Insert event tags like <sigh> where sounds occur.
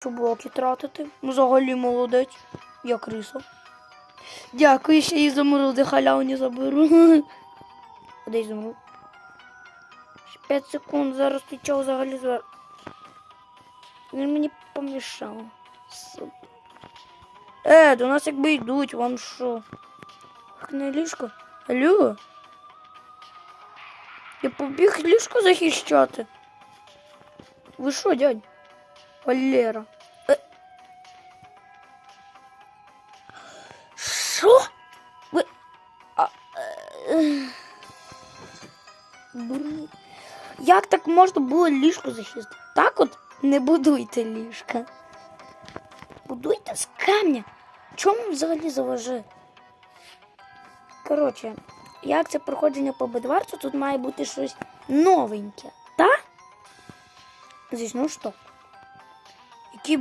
Що блоки тратити? Взагалі молодець. Я криса. Дякую, ще і замороди халявні заберу. <laughs> Куди замру? 5 секунд, зараз ти чого взагалі звер. Він мені помішав. Е, до нас якби йдуть, вам що? Не ліжко. Алло? Я побіг ліжко захищати. Ви що, дядь? Валера. Що? Ви. А. Блін. Як так можна було ліжко захистити? Так от не будуйте ліжка. Будуйте з камня. Чому взагалі заважає? Коротше, як це проходження по бедварцу, тут має бути щось новеньке, та? Звісно, що?